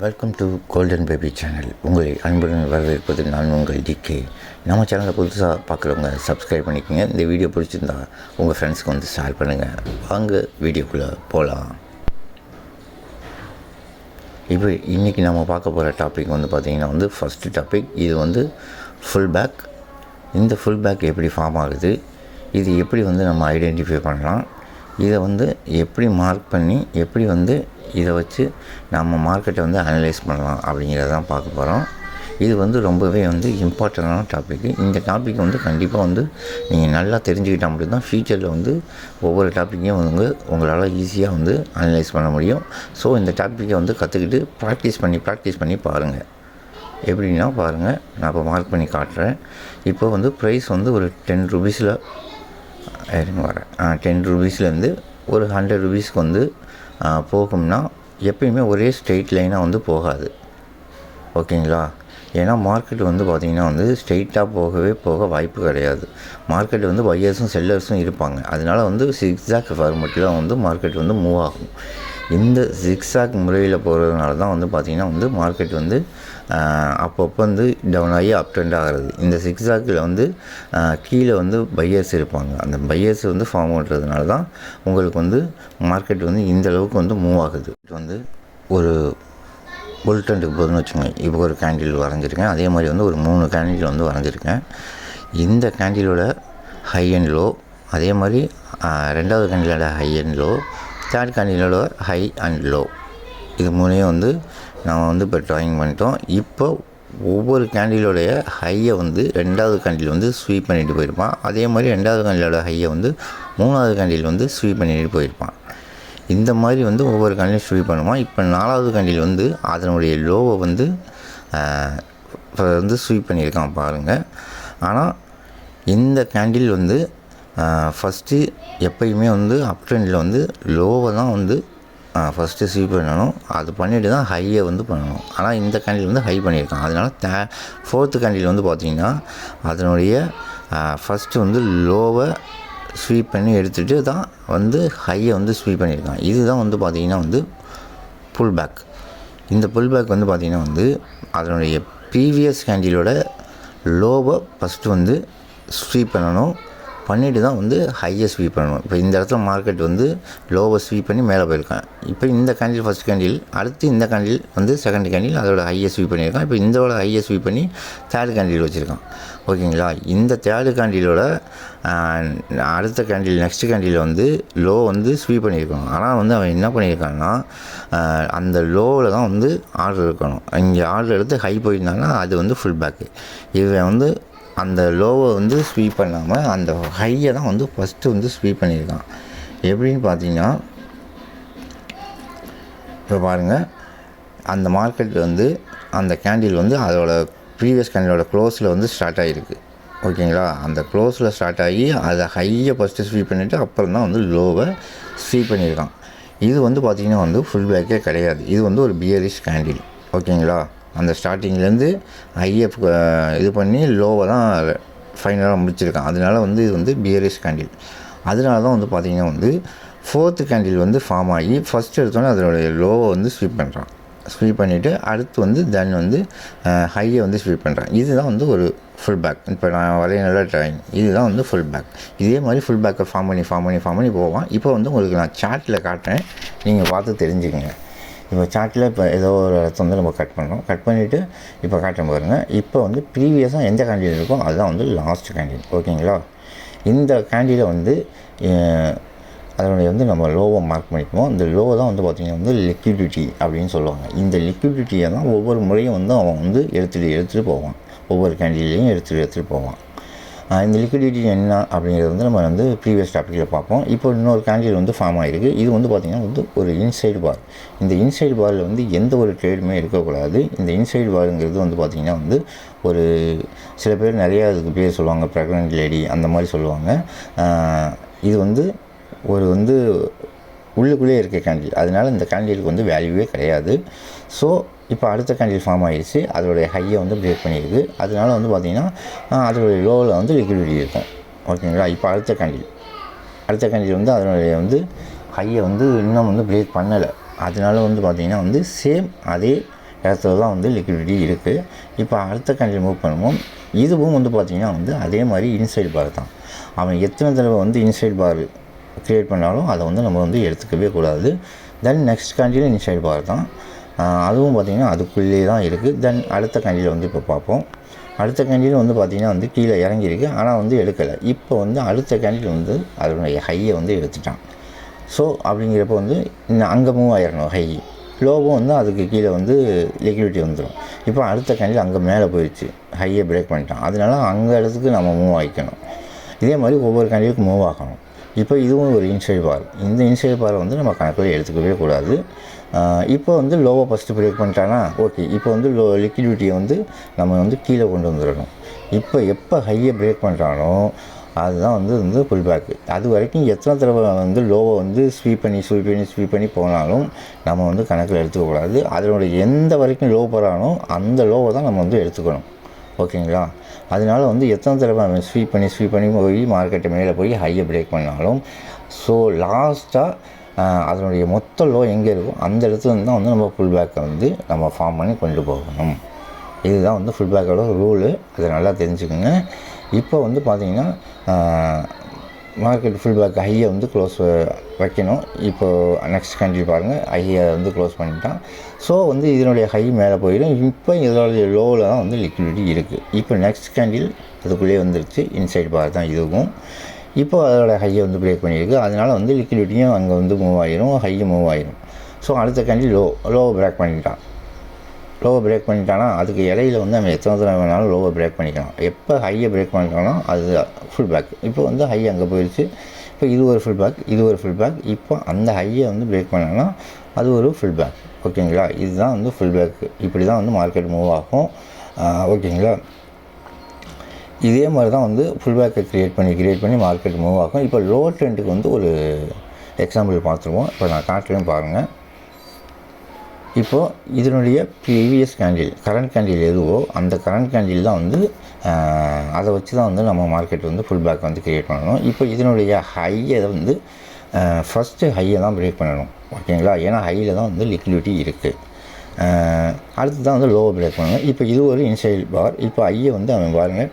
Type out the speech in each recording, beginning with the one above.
Welcome to golden baby channel உங்களை அன்புடன் வரவேற்பது நான் உங்கள் டிகே நம்ம சேனலை புதுசாக பார்க்குறவங்க சப்ஸ்கிரைப் பண்ணிக்கோங்க. இந்த வீடியோ பிடிச்சிருந்தா உங்கள் ஃப்ரெண்ட்ஸ்க்கு வந்து ஷேர் பண்ணுங்கள் வாங்க வீடியோக்குள்ளே போகலாம் இப்போ இன்றைக்கி நம்ம பார்க்க போகிற டாபிக் வந்து பார்த்திங்கன்னா வந்து ஃபஸ்ட்டு டாபிக் இது வந்து ஃபுல் பேக் இந்த ஃபுல் பேக் எப்படி ஃபார்ம் ஆகுது? இது எப்படி வந்து நம்ம ஐடென்டிஃபை பண்ணலாம்? இதை வந்து எப்படி மார்க் பண்ணி எப்படி வந்து இதை வச்சு நம்ம மார்க்கெட்டை வந்து அனலைஸ் பண்ணலாம் அப்படிங்கிறத தான் பார்க்க போகிறோம் இது வந்து ரொம்பவே வந்து இம்பார்ட்டண்டான டாபிக் இந்த டாபிக் வந்து கண்டிப்பாக வந்து நீங்கள் நல்லா தெரிஞ்சுக்கிட்டால் மட்டும்தான் ஃப்யூச்சரில் வந்து ஒவ்வொரு டாப்பிக்கையும் வந்து உங்களால் ஈஸியாக வந்து அனலைஸ் பண்ண முடியும். ஸோ இந்த டாப்பிக்கை வந்து கற்றுக்கிட்டு ப்ராக்டிஸ் பண்ணி ப்ராக்டிஸ் பண்ணி பாருங்கள் எப்படின்னா பாருங்கள் நான் இப்போ மார்க் பண்ணி காட்டுறேன். இப்போ வந்து ப்ரைஸ் வந்து ஒரு டென் ருபீஸில் இருங்க வரேன் டென் ருபீஸ்லேருந்து ஒரு ஹண்ட்ரட் ருபீஸ்க்கு வந்து போகும்னா எப்பயுமே ஒரே ஸ்ட்ரெயிட் லைனாக வந்து போகாது. ஓகேங்களா? ஏன்னா மார்க்கெட் வந்து பார்த்திங்கன்னா வந்து ஸ்ட்ரெயிட்டாக போகவே போக வாய்ப்பு கிடையாது. மார்க்கெட் வந்து பையர்ஸும் செல்லர்ஸும் இருப்பாங்க. அதனால் வந்து சிக்ஸாக் ஃபார்மெட்டில் வந்து மார்க்கெட் வந்து மூவ் ஆகும். இந்த ஜிக்ஸாக் முறையில் போகிறதுனால தான் வந்து பார்த்திங்கன்னா வந்து மார்க்கெட் வந்து அப்பப்போ வந்து டவுன் ஆகி அப் ட்ரெண்ட் ஆகிறது. இந்த சிக்ஸாக்கில் வந்து கீழே வந்து பையர்ஸ் இருப்பாங்க. அந்த பையர்ஸ் வந்து ஃபார்ம் பண்ணுறதுனால தான் உங்களுக்கு வந்து மார்க்கெட் வந்து இந்த அளவுக்கு வந்து மூவ் ஆகுது. இது வந்து ஒரு புல்டன்ட்டுக்கு போதுன்னு வச்சுக்கோங்க. இப்போ ஒரு கேண்டில் வரைஞ்சிருக்கேன். அதே மாதிரி வந்து ஒரு மூணு கேண்டில் வந்து வரைஞ்சிருக்கேன். இந்த கேண்டிலோட ஹை அண்ட் லோ அதே மாதிரி ரெண்டாவது கேண்டிலோட ஹை அண்ட் லோ தேர்ட் கேண்டிலோட ஹை அண்ட் லோ இது மூணையும் வந்து நம்ம வந்து இப்போ ட்ராயிங் பண்ணிட்டோம். இப்போ ஒவ்வொரு கேண்டிலோடைய ஹையை வந்து ரெண்டாவது கேண்டில் வந்து ஸ்வீப் பண்ணிட்டு போயிருப்பான். அதே மாதிரி ரெண்டாவது கேண்டிலோட ஹையை வந்து மூணாவது கேண்டில் வந்து ஸ்வீப் பண்ணிட்டு போயிருப்பான். இந்த மாதிரி வந்து ஒவ்வொரு கேண்டிலும் ஸ்வீப் பண்ணுவான் இப்போ நாலாவது கேண்டில் வந்து அதனுடைய லோவை வந்து இப்போ வந்து ஸ்வீப் பண்ணியிருக்கான் பாருங்கள் ஆனால் இந்த கேண்டில் வந்து ஃபஸ்ட்டு எப்பயுமே வந்து அப் ட்ரெண்டில் வந்து லோவை தான் வந்து ஃபஸ்ட்டு ஸ்வீப் பண்ணணும். அது பண்ணிவிட்டு தான் ஹையை வந்து பண்ணணும். ஆனால் இந்த கேண்டில் வந்து ஹை பண்ணியிருக்கான். அதனால தே ஃபோர்த்து கேண்டில் வந்து பார்த்திங்கன்னா அதனுடைய ஃபஸ்ட்டு வந்து லோவை ஸ்வீப் பண்ணி எடுத்துகிட்டு தான் வந்து ஹையை வந்து ஸ்வீப் பண்ணியிருக்கான். இதுதான் வந்து பார்த்திங்கன்னா வந்து புல் பேக் இந்த புல் பேக் வந்து பார்த்திங்கன்னா வந்து அதனுடைய ப்ரீவியஸ் கேண்டிலோட லோவை ஃபஸ்ட்டு வந்து ஸ்வீப் பண்ணணும். பண்ணிவிட்டு தான் வந்து ஹையை ஸ்வீப் பண்ணணும். இப்போ இந்த இடத்துல மார்க்கெட் வந்து லோவை ஸ்வீப் பண்ணி மேலே போயிருக்கான். இப்போ இந்த கேண்டில் ஃபஸ்ட் கேண்டில் அடுத்து இந்த கேண்டில் வந்து செகண்ட் கேண்டில் அதோட ஹையை ஸ்வீப் பண்ணியிருக்கான். இப்போ இந்தோட ஹையை ஸ்வீப் பண்ணி தேர்டு கேண்டில் வச்சுருக்கான். ஓகேங்களா இந்த தேர்டு கேண்டிலோட அடுத்த கேண்டில் நெக்ஸ்ட் கேண்டில் வந்து லோ வந்து ஸ்வீப் பண்ணியிருக்கணும் ஆனால் வந்து அவன் என்ன பண்ணியிருக்கான்னா அந்த லோவில் தான் வந்து ஆர்டர் இருக்கணும் இங்கே ஆர்டர் எடுத்து ஹை போயிருந்தாங்கன்னா அது வந்து ஃபுல் பேக்கு இவன் வந்து அந்த லோவை வந்து ஸ்வீப் பண்ணாமல் அந்த ஹையை தான் வந்து ஃபஸ்ட்டு வந்து ஸ்வீப் பண்ணியிருக்கான். எப்படின்னு பார்த்தீங்கன்னா இப்போ பாருங்கள் அந்த மார்க்கெட் வந்து அந்த கேண்டில் வந்து அதோட ப்ரீவியஸ் கேண்டிலோட க்ளோஸில் வந்து ஸ்டார்ட் ஆகிருக்கு ஓகேங்களா? அந்த க்ளோஸில் ஸ்டார்ட் ஆகி அதை ஹையை ஃபஸ்ட்டு ஸ்வீப் பண்ணிவிட்டு அப்புறம் தான் வந்து லோவை ஸ்வீப் பண்ணியிருக்கான். இது வந்து பார்த்திங்கன்னா வந்து ஃபுல் பேக்கே கிடையாது. இது வந்து ஒரு பியரிஷ் கேண்டில் ஓகேங்களா? அந்த ஸ்டார்டிங்லேருந்து ஹையை இது பண்ணி லோவை தான் ஃபைனலாக முடிச்சிருக்கான். அதனால வந்து இது வந்து பியரிஷ் கேண்டில் அதனால தான் வந்து பார்த்திங்கன்னா வந்து ஃபோர்த்து கேண்டில் வந்து ஃபார்ம் ஆகி ஃபஸ்ட் எடுத்தோன்னே அதனுடைய லோவை வந்து ஸ்வீப் பண்ணுறான் ஸ்வீப் பண்ணிவிட்டு அடுத்து வந்து தென் வந்து ஹையை வந்து ஸ்வீப் பண்ணுறான் இதுதான் வந்து ஒரு ஃபுல் பேக் இப்போ நான் வரைய நல்ல ட்ராயிங் இதுதான் வந்து ஃபுல் பேக் இதே மாதிரி ஃபுல் பேக்கை ஃபார்ம் பண்ணி ஃபார்ம் பண்ணி ஃபார்ம் பண்ணி போவான். இப்போ வந்து உங்களுக்கு நான் சார்ட்டில் காட்டுறேன். நீங்கள் பார்த்து தெரிஞ்சுக்கங்க. இப்போ சார்ட்டில் இப்போ ஏதோ ஒரு இடத்த வந்து நம்ம கட் பண்ணோம். கட் பண்ணிவிட்டு இப்போ காட்டுறேன் பாருங்கள் இப்போ வந்து ப்ரீவியஸாக எந்த கேண்டில் இருக்கோ அதுதான் வந்து லாஸ்ட் கேண்டீன் ஓகேங்களா இந்த கேண்டீனில் வந்து அதனுடைய வந்து நம்ம லோவை மார்க் பண்ணிக்குவோம். இந்த லோ தான் வந்து பார்த்திங்கன்னா வந்து லிக்விடிட்டி அப்படின்னு சொல்லுவாங்க. இந்த லிக்விடிட்டியை தான் ஒவ்வொரு முறையும் வந்து அவன் வந்து எடுத்துகிட்டு எடுத்துகிட்டு போவான். ஒவ்வொரு கேண்டிலையும் எடுத்துகிட்டு எடுத்துகிட்டு போவான். இந்த லிக்விடிட்டி என்ன அப்படிங்கிறது வந்து நம்ம வந்து ப்ரீவியஸ் டாப்பிக்கில் பார்ப்போம். இப்போ இன்னொரு கேண்டில் வந்து ஃபார்ம் ஆகிருக்கு இது வந்து பார்த்திங்கன்னா வந்து ஒரு இன்சைடு பார் இந்த இன்சைடு பாரில் வந்து எந்த ஒரு ட்ரேடுமே இருக்கக்கூடாது. இந்த இன்சைடு பாருங்கிறது வந்து பார்த்திங்கன்னா வந்து ஒரு சில பேர் நிறையா அதுக்கு பேர் சொல்லுவாங்க ப்ரெக்னென்ட் லேடி அந்த மாதிரி சொல்லுவாங்க. இது வந்து ஒரு வந்து உள்ளுக்குள்ளே இருக்க கேண்டில் அதனால் இந்த கேண்டிலுக்கு வந்து வேல்யூவே கிடையாது. ஸோ இப்போ அடுத்த கேண்டில் ஃபார்ம் ஆகிடுச்சு அதோடைய ஹையை வந்து பிரேக் பண்ணியிருக்கு அதனால வந்து பார்த்திங்கன்னா அதோடைய லோவில் வந்து லிக்விடிட்டி இருக்கும். ஓகேங்களா இப்போ அடுத்த கேண்டில் அடுத்த கேண்டில் வந்து அதனுடைய வந்து ஹையை வந்து இன்னும் வந்து பிரேக் பண்ணலை. அதனால வந்து பார்த்திங்கன்னா வந்து சேம் அதே இடத்துல தான் வந்து லிக்விடிட்டி இருக்குது இப்போ அடுத்த கேண்டில் மூவ் பண்ணுவோம். இதுவும் வந்து பார்த்திங்கன்னா வந்து அதே மாதிரி இன்சைட் பார் தான். அவன் எத்தனை தடவை வந்து இன்சைட் பார் க்ரியேட் பண்ணாலும் அதை வந்து நம்ம வந்து எடுத்துக்கவே கூடாது. Then next candle inside bar தான். அதுவும் பார்த்திங்கன்னா அதுக்குள்ளேயே தான் இருக்குது தென் அடுத்த கண்டியில் வந்து இப்போ பார்ப்போம். அடுத்த கேண்டில் வந்து பார்த்திங்கன்னா வந்து கீழே இறங்கியிருக்கு. ஆனால் வந்து எடுக்கலை. இப்போ வந்து அடுத்த கேண்டில் வந்து அதனுடைய ஹையை வந்து எடுத்துட்டான். ஸோ அப்படிங்கிறப்ப வந்து இன்னும் அங்கே மூவ் ஆயிடணும் ஹை லோவும் வந்து அதுக்கு கீழே வந்து லிக்விடிட்டி வந்துடும் இப்போ அடுத்த கேண்டில் அங்கே மேலே போயிடுச்சு. ஹையை பிரேக் பண்ணிட்டான். அதனால அங்கே இடத்துக்கு நம்ம மூவ் ஆகிக்கணும் இதே மாதிரி ஒவ்வொரு கேண்டிலுக்கும் மூவ் ஆகணும். இப்போ இதுவும் ஒரு இன்சைட் பார். இந்த இன்சைட் பாரை வந்து நம்ம கணக்கில் எடுத்துக்கவே கூடாது. இப்போ வந்து லோவை ஃபஸ்ட்டு பிரேக் பண்ணிட்டானா ஓகே இப்போ வந்து லோ லிக்விடிட்டியை வந்து நம்ம வந்து கீழே கொண்டு வந்துடணும். இப்போ எப்போ ஹையை பிரேக் பண்ணுறானோ அதுதான் வந்து வந்து புல் பேக்கு அது வரைக்கும் எத்தனை தடவை வந்து லோவை வந்து ஸ்வீப் பண்ணி ஸ்வீப் பண்ணி ஸ்வீப் பண்ணி போனாலும் நம்ம வந்து கணக்கில் எடுத்துக்கக்கூடாது அதனுடைய எந்த வரைக்கும் லோ போகிறானோ அந்த லோவை தான் நம்ம வந்து எடுத்துக்கணும். ஓகேங்களா? அதனால வந்து எத்தனை தடவை அவன் ஸ்வீப் பண்ணி ஸ்வீப் பண்ணி போய் மார்க்கெட்டு மேலே போய் ஹையை பிரேக் பண்ணாலும் ஸோ லாஸ்ட்டாக அதனுடைய மொத்த லோ எங்கே இருக்கோ அந்த இடத்துல இருந்து தான் வந்து நம்ம ஃபுல் பேக்கை வந்து நம்ம ஃபார்ம் பண்ணி கொண்டு போகணும். இதுதான் வந்து ஃபுல் பேக்கோட ரூலு அதை நல்லா தெரிஞ்சுக்கோங்க. இப்போ வந்து பார்த்தீங்கன்னா மார்க்கெட் ஃபுல் பேக் ஹையை வந்து க்ளோஸ் வைக்கணும். இப்போ நெக்ஸ்ட் கேண்டில் பாருங்கள் ஹையை வந்து க்ளோஸ் பண்ணிட்டான். ஸோ வந்து இதனுடைய ஹை மேலே போயிடும். இப்போ இதனுடைய லோவில் தான் வந்து லிக்விடிட்டி இருக்குது இப்போ நெக்ஸ்ட் கேண்டில் அதுக்குள்ளேயே வந்துருச்சு. இன்சைட் பார் தான் இதுவும். இப்போ அதோட ஹையை வந்து பிரேக் பண்ணியிருக்கு. அதனால் வந்து லிக்விடிட்டியும் அங்கே வந்து மூவ் ஆகிரும் ஹையும் மூவ் ஆகிரும் ஸோ அடுத்த கேண்டில் லோ லோவை பிரேக் பண்ணிட்டான். லோவை பிரேக் பண்ணிட்டானா அதுக்கு இடையில வந்து நம்ம எத்தனை தடவை வேணாலும் லோவை பிரேக் பண்ணிக்கலாம். எப்போ ஹையை பிரேக் பண்ணிட்டானோ அது ஃபுல் பேக் இப்போ வந்து ஹை அங்கே போயிடுச்சு இப்போ இது ஒரு ஃபுல் பேக் இது ஒரு ஃபுல் பேக் இப்போ அந்த ஹையை வந்து பிரேக் பண்ணானா அது ஒரு ஃபுல் பேக் ஓகேங்களா இதுதான் வந்து ஃபுல் பேக்கு இப்படி தான் வந்து மார்க்கெட் மூவ் ஆகும். ஓகேங்களா இதே மாதிரி தான் வந்து ஃபுல் பேக்கை க்ரியேட் பண்ணி க்ரியேட் பண்ணி மார்க்கெட் மூவ் ஆகும். இப்போ லோ ட்ரெண்டுக்கு வந்து ஒரு எக்ஸாம்பிள் பார்த்துருவோம். இப்போ நான் காட்டுறேன் பாருங்கள் இப்போது இதனுடைய ப்ரீவியஸ் கேண்டில் கரண்ட் கேண்டில் எதுவோ அந்த கரண்ட் கேண்டில் தான் வந்து அதை வச்சு தான் வந்து நம்ம மார்க்கெட் வந்து ஃபுல் பேக் வந்து க்ரியேட் பண்ணணும். இப்போ இதனுடைய ஹையை வந்து ஃபஸ்ட்டு ஹையை தான் பிரேக் பண்ணணும். ஓகேங்களா ஏன்னா ஹையில் தான் வந்து லிக்விடிட்டி இருக்குது அடுத்து தான் வந்து லோவை பிரேக் பண்ணணும். இப்போ இது ஒரு இன்சைல் பார் இப்போ ஐயை வந்து அவன் பாருங்கள்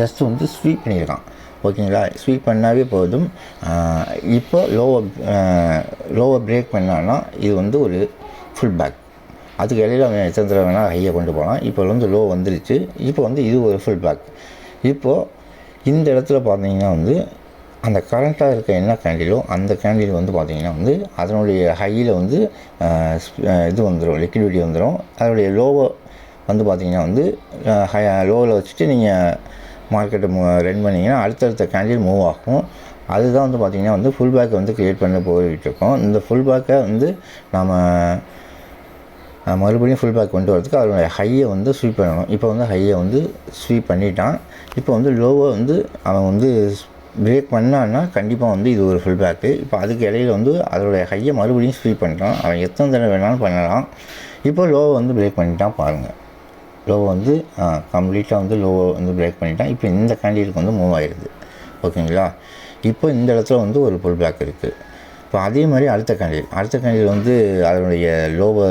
ஜஸ்ட் வந்து ஸ்வீப் பண்ணியிருக்கான். ஓகேங்களா ஸ்வீப் பண்ணாவே போதும். இப்போ லோவை லோவை பிரேக் பண்ணான்னா இது வந்து ஒரு ஃபுல் பேக் அதுக்கு இடையில அவன் எத்தனை தடவை வேணால் ஹையை கொண்டு போகலாம். இப்போ வந்து லோ வந்துருச்சு. இப்போ வந்து இது ஒரு ஃபுல் பேக் இப்போது இந்த இடத்துல பார்த்தீங்கன்னா வந்து அந்த கரண்ட்டாக இருக்க என்ன கேண்டிலோ அந்த கேண்டில் வந்து பார்த்தீங்கன்னா வந்து அதனுடைய ஹையில் வந்து இது வந்துடும் லிக்விடிட்டி வந்துடும் அதனுடைய லோவை வந்து பார்த்திங்கன்னா வந்து ஹை லோவில் வச்சுட்டு நீங்கள் மார்க்கெட்டை ரன் பண்ணிங்கன்னா அடுத்தடுத்த கேண்டில் மூவ் ஆகும். அதுதான் வந்து பார்த்திங்கன்னா வந்து ஃபுல் பேக்கை வந்து க்ரியேட் பண்ண போயிட்டு இருக்கோம். இந்த ஃபுல் பேக்கை வந்து நம்ம மறுபடியும் ஃபுல் பேக் கொண்டு வரதுக்கு அதனுடைய ஹையை வந்து ஸ்வீப் பண்ணணும். இப்போ வந்து ஹையை வந்து ஸ்வீப் பண்ணிட்டான். இப்போ வந்து லோவை வந்து அவன் வந்து பிரேக் பண்ணான்னா கண்டிப்பாக வந்து இது ஒரு ஃபுல் பேக்கு இப்போ அதுக்கு இடையில வந்து அதனுடைய ஹையை மறுபடியும் ஸ்வீப் பண்ணிட்டான். அவன் எத்தனை தடவை வேணாலும் பண்ணலாம். இப்போ லோவை வந்து பிரேக் பண்ணிட்டான் பாருங்கள் லோவை வந்து கம்ப்ளீட்டாக வந்து லோவை வந்து பிரேக் பண்ணிட்டான். இப்போ இந்த கேண்டிலுக்கு வந்து மூவ் ஆயிடுது ஓகேங்களா? இப்போ இந்த இடத்துல வந்து ஒரு புல் பேக் இருக்குது இப்போ அதே மாதிரி அடுத்த கேண்டில் அடுத்த கேண்டில் வந்து அதனுடைய லோவை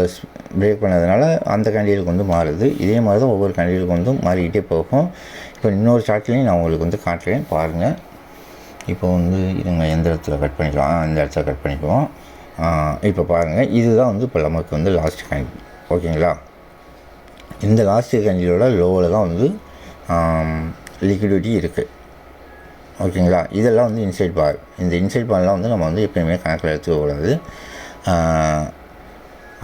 பிரேக் பண்ணதுனால அந்த கேண்டிலுக்கு வந்து மாறுது. இதே மாதிரி தான் ஒவ்வொரு கேண்டிலுக்கு வந்து மாறிக்கிட்டே போகும். இப்போ இன்னொரு சார்ட்லேயும் நான் உங்களுக்கு வந்து காட்டுறேன். பாருங்கள் இப்போ வந்து இதுங்க எந்த இடத்துல கட் பண்ணிக்கலாம்? ஆ, இந்த இடத்துல கட் பண்ணிக்குவோம். இப்போ பாருங்கள் இதுதான் வந்து இப்போ நமக்கு வந்து லாஸ்ட் கேண்டில் ஓகேங்களா? இந்த லாஸ்ட் கேண்டிலோட லோவில் தான் வந்து லிக்விடிட்டி இருக்குது ஓகேங்களா? இதெல்லாம் வந்து இன்சைட் பார் இந்த இன்சைட் பார்லாம் வந்து நம்ம வந்து எப்பயுமே கணக்கில் எடுத்துக்கக்கூடாது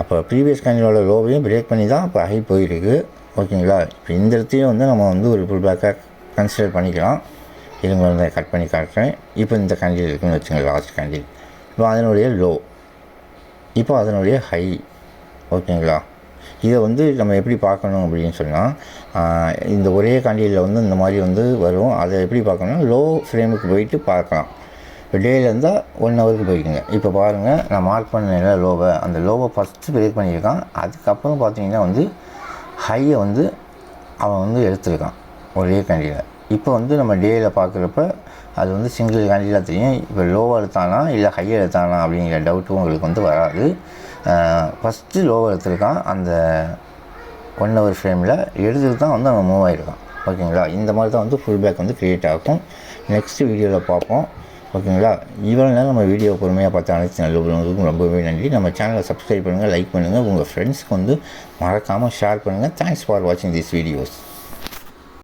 அப்போ ப்ரீவியஸ் கேண்டிலோட லோவையும் பிரேக் பண்ணி தான் இப்போ ஹை போயிருக்கு. ஓகேங்களா? இப்போ இந்த இடத்தையும் வந்து நம்ம வந்து ஒரு புல் பேக்காக கன்சிடர் பண்ணிக்கலாம். இதுங்க வந்து கட் பண்ணி காட்டுறேன். இப்போ இந்த கேண்டில் இருக்குன்னு வச்சுங்க லாஸ்ட் கேண்டில் இப்போ அதனுடைய லோ இப்போ அதனுடைய ஹை ஓகேங்களா? இதை வந்து நம்ம எப்படி பார்க்கணும் அப்படின்னு சொன்னால் இந்த ஒரே காண்டியில் வந்து இந்த மாதிரி வந்து வரும். அதை எப்படி பார்க்கணும் லோ ஃப்ரேமுக்கு போயிட்டு பார்க்கலாம். இப்போ டேயில் இருந்தால் ஒன் ஹவருக்கு போய்க்குங்க. இப்போ பாருங்கள் நான் மார்க் பண்ண லோவை அந்த லோவை ஃபஸ்ட்டு பிரேக் பண்ணியிருக்கான். அதுக்கப்புறம் பார்த்தீங்கன்னா வந்து ஹையை வந்து அவன் வந்து எடுத்திருக்கான் ஒரே கண்டியில் இப்போ வந்து நம்ம டேயில் பார்க்குறப்ப அது வந்து சிங்கிள் கேண்டிலாக தெரியும். இப்போ லோவாக எடுத்தானா இல்லை ஹையாக எடுத்தானா அப்படிங்கிற டவுட்டும் உங்களுக்கு வந்து வராது. ஃபஸ்ட்டு லோவை எடுத்திருக்கான். அந்த ஒன் ஹவர் ஃப்ரேமில் எடுத்துட்டு தான் வந்து அவன் மூவ் ஆகிருக்கான் ஓகேங்களா? இந்த மாதிரி தான் வந்து ஃபுல் பேக் வந்து க்ரியேட் ஆகும். நெக்ஸ்ட் வீடியோவில் பார்ப்போம். ஓகேங்களா? இவ்வளோ நேரம் நம்ம வீடியோ பொறுமையாக பார்த்து அனைத்து நல்லவங்களுக்கும் ரொம்பவே நன்றி. நம்ம சேனலை சப்ஸ்கிரைப் பண்ணுங்கள் லைக் பண்ணுங்கள் உங்கள் ஃப்ரெண்ட்ஸ்க்கு வந்து மறக்காமல் ஷேர் பண்ணுங்கள் தேங்க்ஸ் ஃபார் வாட்சிங் திஸ் வீடியோஸ்